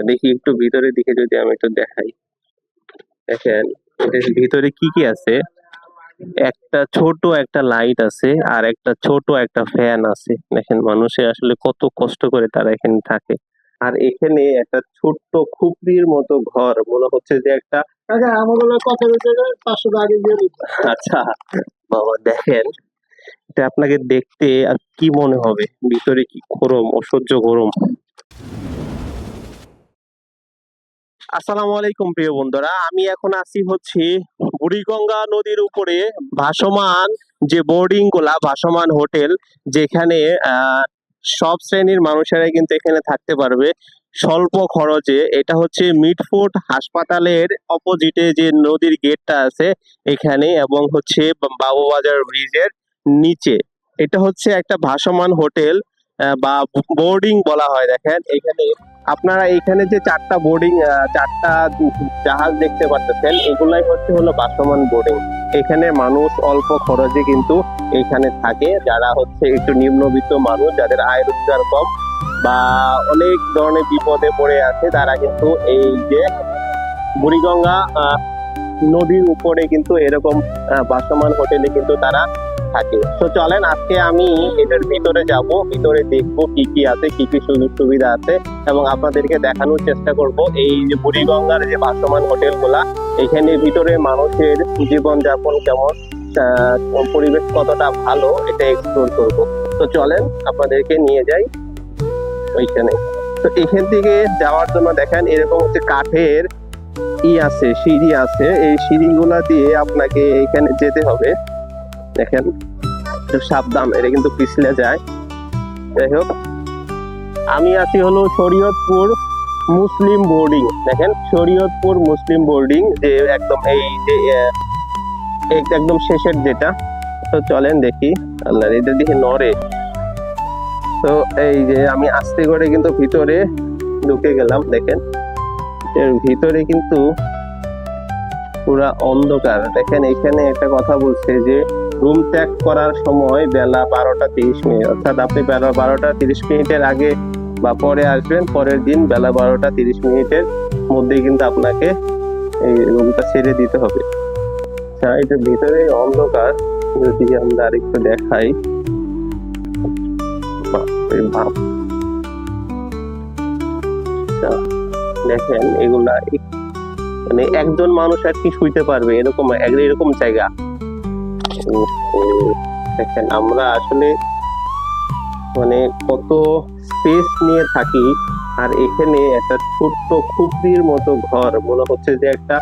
আচ্ছা দেখি একটু ভিতরের দিকে যদি আমি একটু দেখাই। দেখেন এটার ভিতরে কি কি আছে? একটা ছোট একটা লাইট আছে আর একটা ছোট একটা ফ্যান আছে। দেখেন মানুষে আসলে কত কষ্ট করে তারা এখানে থাকে। আর এখানে একটা ছোট্ট খুপড়ির মতো ঘর। মনে হচ্ছে যে একটা দিতে। আচ্ছা বাবা দেখেন। এটা আপনাকে দেখতে আর কি মনে হবে? ভিতরে কি গরম অসহ্য গরম? আসসালামু আলাইকুম প্রিয় বন্ধুরা, আমি এখন আছি হচ্ছে বুড়িগঙ্গা নদীর উপরে ভাসমান যে বোর্ডিংগুলা, ভাসমান হোটেল যেখানে সব শ্রেণির মানুষেরাই কিন্তু এখানে থাকতে পারবে। স্বল্প খরচে, এটা হচ্ছে মিটফোর্ট হাসপাতালের অপোজিটে যে নদীর গেটটা আছে এখানে, এবং হচ্ছে বাবুবাজার ব্রিজের নিচে। এটা হচ্ছে একটা ভাসমান হোটেল বা বোর্ডিং বলা হয় দেখেন। এখানে আপনারা এখানে যে চারটা বোর্ডিং চারটা জাহাজ দেখতে পাচ্ছেন এগুলাই হচ্ছে হলো ভাসমান বোর্ডিং। এখানে মানুষ অল্প খরচে কিন্তু এখানে থাকে যারা হচ্ছে একটু নিম্নবিত্ত মানুষ যাদের আয় রোজগার কম বা অনেক ধরনের বিপদে পড়ে আছে তারা কিন্তু এই যে বুড়িগঙ্গা নদীর উপরে কিন্তু এরকম আহ, ভাসমান হোটেলে কিন্তু তারা থাকে। তো চলেন, আজকে আমি এটার ভিতরে যাব। ভিতরে দেখব কি কি আছে, কি কি সুযোগ সুবিধা আছে এবং আপনাদেরকে দেখানোর চেষ্টা করব এই যে বুড়িগঙ্গার যে ভাসমান হোটেলগুলা এখানে ভিতরে মানুষের জীবন যাপন কেমন পরিবেশ কতটা ভালো, এটা এক্সপ্লোর করব। তো চলেন, আপনাদেরকে নিয়ে যাই ওইখানে। তো এখান থেকে যাওয়ার জন্য দেখেন, এরকম হচ্ছে কাঠের ই আছে, সিঁড়ি আছে। এই সিঁড়িগুলা দিয়ে আপনাকে এখানে যেতে হবে। দেখেন সাবধান, এটা কিন্তু পিছলে যায়। যাই হোক, আমি আছি হলো শরীয়তপুর মুসলিম বোর্ডিং, দেখেন, শরীয়তপুর মুসলিম বোর্ডিং, যে একদম এই যে একদম শেষের যেটা, তো চলেন দেখি, আল্লাহ, এটা দিকে নড়ে। তো এই যে, আমি আস্তে করে কিন্তু ভিতরে ঢুকে গেলাম, দেখেন, এর ভিতরে কিন্তু পুরা অন্ধকার। দেখেন, এখানে একটা কথা বলছে যে রুম ত্যাগ করার সময় বেলা বারোটা তিরিশ মিনিট। অর্থাৎ আপনি বেলা বারোটা তিরিশ মিনিটের আগে বা পরে আসবেন পরের দিন বেলা বারোটা তিরিশ মিনিটের মধ্যে কিন্তু আপনাকে এই রুমটা ছেড়ে দিতে হবে। আচ্ছা ভিতরে অন্ধকার। যদি আমরা আরেকটু দেখাই। আচ্ছা, দেখেন এগুলা মানে একজন মানুষ আর কি শুইতে পারবে এরকম এরকম জায়গা। দেখেন, আমরা আসলে মানে কত স্পেস নিয়ে থাকি, আর এখানে একটা ছোট্ট খুপড়ির মতো ঘর, মনে হচ্ছে যে একটা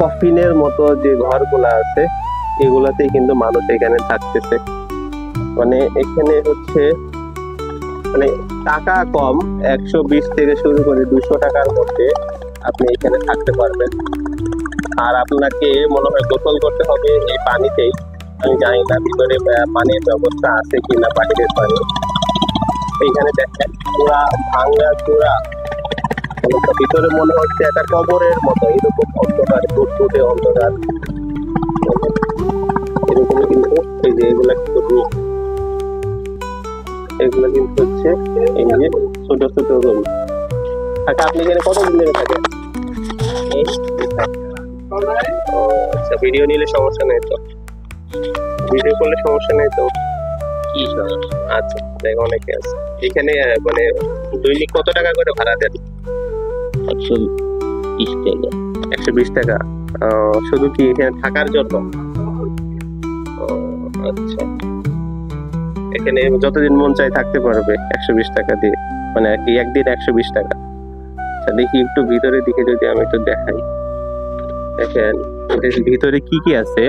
কফিনের মতো যে ঘরগুলা আছে, এগুলাতেই কিন্তু মানুষ এখানে থাকতেছে। মানে এখানে হচ্ছে মানে টাকা কম, একশো বিশ থেকে শুরু করে দুশো টাকার মধ্যে আপনি এখানে থাকতে পারবেন। আর আপনাকে মনে হয় গোসল করতে হবে এই পানিতেই। আমি জানি না ভিতরে পানির ব্যবস্থা আছে কিনা বাহিরের পানি। এইখানে দেখেন, পুরা ভাঙ্গা চূড়া। অনেকটা ভিতরে মনে হচ্ছে একটা কবরের মতো, এরকম অন্ধকার ফুটফুটে অন্ধকার। এরকম কিন্তু, এই যে এগুলা কিন্তু এগুলো কিন্তু হচ্ছে এই যে ছোট ছোট রুম। আচ্ছা আপনি এখানে কতদিন ধরে থাকেন? আচ্ছা ভিডিও নিলে সমস্যা নেই তো। ভিডিও করলে সমস্যা নেই তো। কি? আচ্ছা দেখ অনেকে আছে। এখানে মানে দৈনিক কত টাকা করে ভাড়া দেন? একশো বিশ টাকা। একশো বিশ টাকা? শুধু কি এখানে থাকার জন্য? আচ্ছা। এখানে যতদিন মন চাই থাকতে পারবে একশো বিশ টাকা দিয়ে। মানে আর কি একদিন একশো বিশ টাকা। আচ্ছা দেখি একটু ভিতরের দিকে যদি আমি একটু দেখাই। দেখেন ভিতরে কি কি আছে?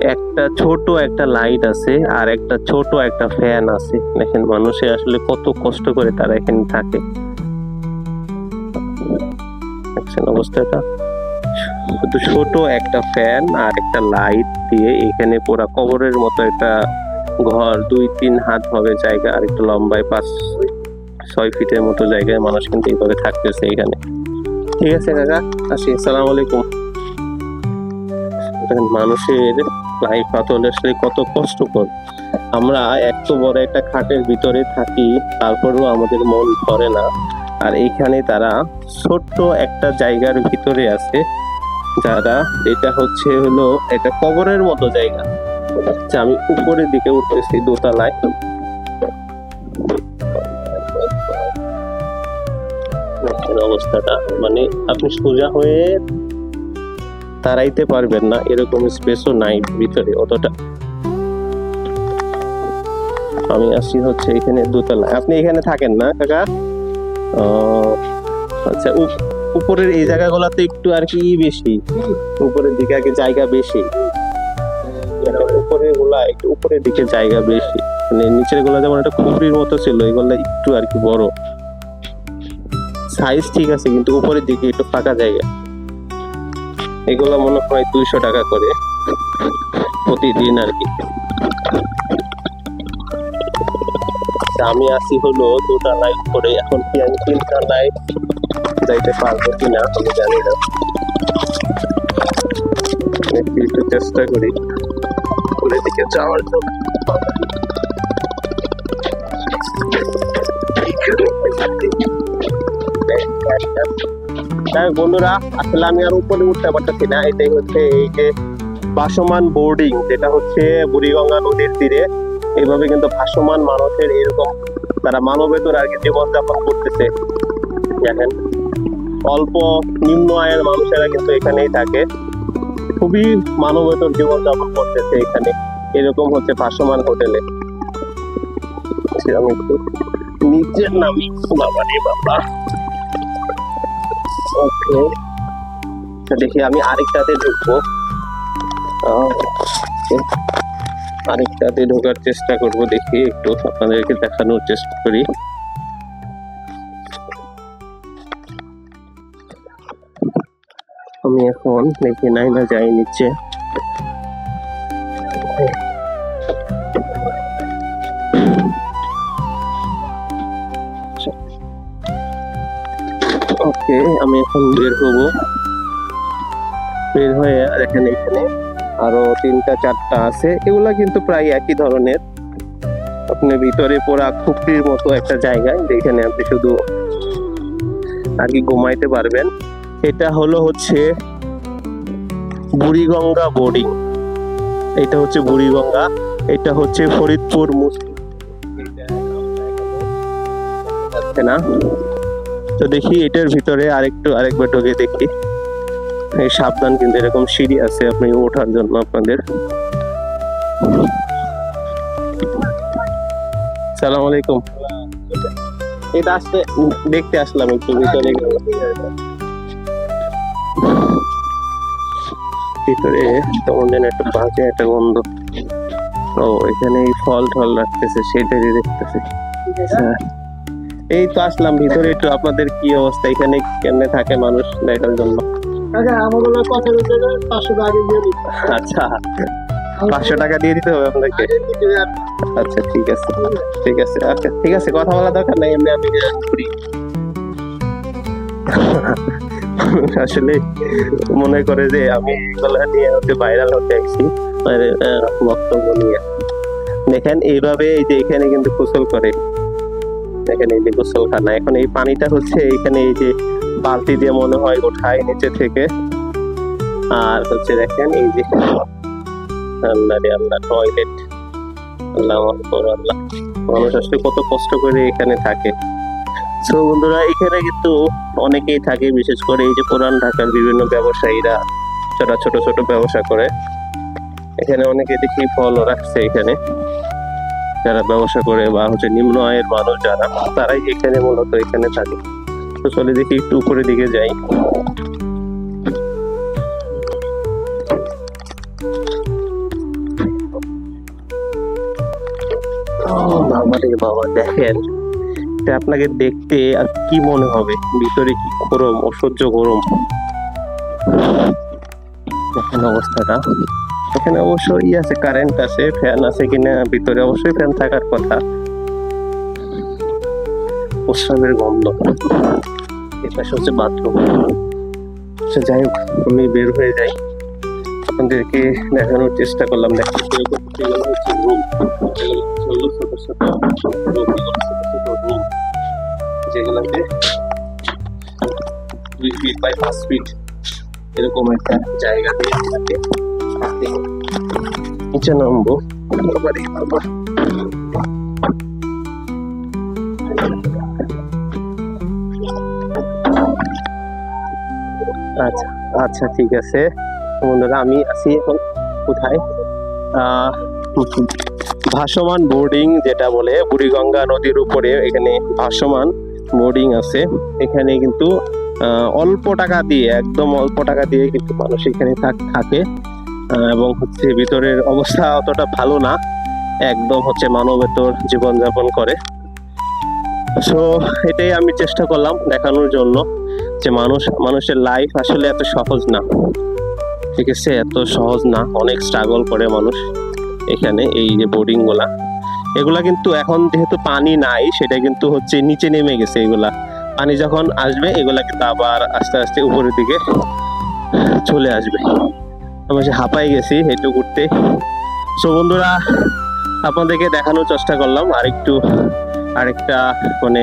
একটা ছোট একটা লাইট আছে আর একটা ছোট একটা ফ্যান আছে। দেখেন, মানুষে আসলে কত কষ্ট করে তারা এখানে থাকে। অবস্থাটা? শুধু ছোট একটা ফ্যান আর একটা লাইট দিয়ে এখানে পুরা কবরের মতো একটা ঘর, দুই তিন হাত হবে জায়গা আর একটু লম্বায় পাঁচ, ছয় ফিটের মতো জায়গায় মানুষ কিন্তু এইভাবে থাকতেছে এখানে। ঠিক আছে, কাকা? আসি, আসসালামু আলাইকুম। দেখেন, মানুষের লাইফ আসলে আসলে কত কষ্টকর। আমরা এত বড় একটা খাটের ভিতরে থাকি তারপরেও আমাদের মন ভরে না। আর এইখানে তারা ছোট্ট একটা জায়গার ভিতরে আছে যারা এটা হচ্ছে হলো এটা কবরের মতো জায়গা। আচ্ছা আমি উপরের দিকে উঠতেছি দোতলায়। অবস্থাটা মানে আপনি সোজা হয়ে দাঁড়াইতে পারবেন না, এরকম স্পেসও নাই ভিতরে অতটা। আমি আসি হচ্ছে এখানে দোতলায়। আপনি এখানে থাকেন না, কাকা? আচ্ছা উপ- উপরের এই জায়গাগুলোতে একটু আর কি বেশি। উপরের দিকে আর কি জায়গা বেশি। উপরেরগুলা একটু উপরের দিকে জায়গা বেশি। মানে নিচেরগুলা যেমন একটা খুপড়ির মতো ছিল, এগুলো একটু আর কি বড়। সাইজ ঠিক আছে, কিন্তু উপরের দিকে একটু ফাঁকা জায়গা। এগুলো মনে হয় দুইশো টাকা করে প্রতিদিন আর কি। আচ্ছা, আমি আসি হলো দোতলায় উপরে এখন কি আমি তিনতলায় যাইতে পারব কিনা আমি জানি না। একটু চেষ্টা করি। উপরের দিকে যাওয়ার জন্য। তাই বন্ধুরা আসলে আমি আর উপরে উঠতে পারতেছি না। এটাই হচ্ছে এই যে ভাসমান বোর্ডিং যেটা হচ্ছে বুড়িগঙ্গা নদীর তীরে। এইভাবে কিন্তু ভাসমান মানুষের এরকম তারা মানবেতর আর কি জীবনযাপন করতেছে। দেখেন অল্প নিম্ন আয়ের মানুষেরা কিন্তু এখানেই থাকে। খুবই মানবেতর জীবনযাপন করতেছে এখানে। এরকম হচ্ছে ভাসমান হোটেলে আচ্ছা, নিচের নামি বাবা। ওকে দেখি আমি আরেকটাতে ঢুকবো। আরেকটাতে ঢোকার চেষ্টা করব, দেখি একটু আপনাদেরকে দেখানোর চেষ্টা করি। আমি এখন দেখি নাই না যাই নিচে। ওকে আমি এখন বের হব। বের হয়ে আর এখানে এখানে আরও তিনটা, চারটা আছে। এগুলা কিন্তু প্রায় একই ধরনের। আপনি ভিতরে পুরা খুপড়ির মতো একটা জায়গায় যেখানে আপনি শুধু আর কি ঘুমাইতে পারবেন। এটা হলো হচ্ছে বুড়িগঙ্গা বোর্ডিং। এটা হচ্ছে বুড়িগঙ্গা। এটা হচ্ছে ফরিদপুর মুসলিম না? তো দেখি এটার ভিতরে আরেকটু আরেকবার ঢুকে দেখি। এই সাবধান কিন্তু এরকম সিঁড়ি আছে আপনি ওঠার জন্য আপনাদের। সালাম আলাইকুম। এটা আসতে দেখতে আসলাম একটু ভিতরে ভিতরে কেমন যেন একটা বাজে একটা গন্ধ। ও এখানে এই ফল টল রাখতেছে সেটারই দেখতেছে। হ্যাঁ। এই তো আসলাম ভিতরে একটু আপনাদের কি অবস্থা? এখানে কেমনে থাকে মানুষ দেখার জন্য? আচ্ছা পাঁচশো টাকা দিয়ে দিতে হবে আপনাকে? আচ্ছা ঠিক আছে ঠিক আছে আচ্ছা ঠিক আছে কথা বলা দরকার নাই এমনি আমি ঘুরি। আসলে মনে করে যে আমি এগুলা নিয়ে হচ্ছে ভাইরাল হতে আসছি মানে, বক্তব্য নিয়ে। দেখেন এইভাবে এই যে এখানে কিন্তু গোসল করে। দেখেন এই যে গোসলখানা, এখন এই পানিটা হচ্ছে এখানে এই যে বালতি দিয়ে মনে হয় ওঠায় নিচে থেকে। আর হচ্ছে দেখেন এই যে আল্লাহ আল্লাহ টয়লেট আল্লাহ আল্লাহ। মানুষ আসলে কত কষ্ট করে এখানে থাকে। সো বন্ধুরা, এখানে কিন্তু অনেকেই থাকে, বিশেষ করে এই যে পুরান ঢাকার বিভিন্ন ব্যবসায়ীরা ছোট ছোট ছোট ব্যবসা করে। এখানে অনেকে দেখি ফলও রাখছে এখানে। যারা ব্যবসা করে বা হচ্ছে নিম্ন আয়ের মানুষ যারা, তারাই এখানে মূলত এখানে থাকে। তো চলে দেখি একটু উপরের দিকে যাই। দেখেন আপনাকে দেখতে আর কি মনে হবে? ভিতরে কি গরম, অসহ্য গরম? অবস্থাটা। এখানে অবশ্যই ই আছে কারেন্ট আছে ফ্যান আছে কিনা ভিতরে অবশ্যই ফ্যান থাকার কথা। প্রস্রাবের গন্ধ। এটা হচ্ছে বাথরুম সে যাই হোক আমি বের হয়ে যাই। আপনাদেরকে দেখানোর চেষ্টা করলাম। হলো ছোট ছোট room, যেগুলোতে দুই ফিট বাই পাঁচ ফিট এরকম একটা জায়গা দিয়ে। আচ্ছা আচ্ছা ঠিক আছে বন্ধুরা আমি আছি এখন কোথায় ভাসমান বোর্ডিং যেটা বলে বুড়িগঙ্গা নদীর উপরে এখানে ভাসমান বোর্ডিং আছে এখানে কিন্তু অল্প টাকা দিয়ে একদম অল্প টাকা দিয়ে কিন্তু মানুষ এখানে থাক- এবং হচ্ছে ভিতরের অবস্থা অতটা ভালো না। একদম হচ্ছে মানবেতর জীবনযাপন করে। সো এটাই আমি চেষ্টা করলাম দেখানোর জন্য যে মানুষ, মানুষের লাইফ আসলে এত সহজ না। ঠিক আছে? এত সহজ না। অনেক স্ট্রাগল করে মানুষ এখানে এই যে বোর্ডিংগুলা। এগুলা কিন্তু এখন যেহেতু পানি নাই, সেটা কিন্তু হচ্ছে নিচে নেমে গেছে এগুলা। পানি যখন আসবে এগুলা কিন্তু আবার আস্তে আস্তে উপরের দিকে চলে আসবে। আমি হাঁপাই গেছি একটু ঘুরতে। সো বন্ধুরা, আপনাদেরকে দেখানোর চেষ্টা করলাম আরেকটু, আরেকটা মানে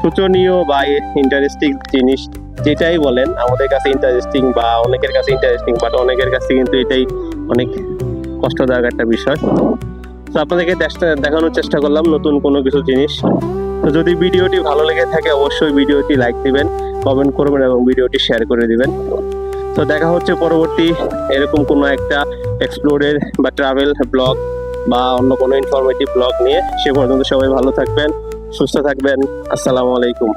সূচনীয় বা ইন্টারেস্টিং জিনিস। যেটাই বলেন, আমাদের কাছে ইন্টারেস্টিং বা অনেকের কাছে ইন্টারেস্টিং বাট অনেকের কাছে কিন্তু এটাই অনেক কষ্টদায়ক একটা বিষয়। তো আপনাদেরকে দেখানোর চেষ্টা করলাম নতুন কোনো কিছু জিনিস। তো যদি ভিডিওটি ভালো লেগে থাকে, অবশ্যই ভিডিওটি লাইক দিবেন কমেন্ট করবেন এবং ভিডিওটি শেয়ার করে দিবেন। তো দেখা হচ্ছে পরবর্তী এরকম কোনো একটা এক্সপ্লোরের বা ট্রাভেল ব্লগ বা অন্য কোনো ইনফরমেটিভ ব্লগ নিয়ে। সে পর্যন্ত সবাই ভালো থাকবেন, সুস্থ থাকবেন। আসসালামু আলাইকুম।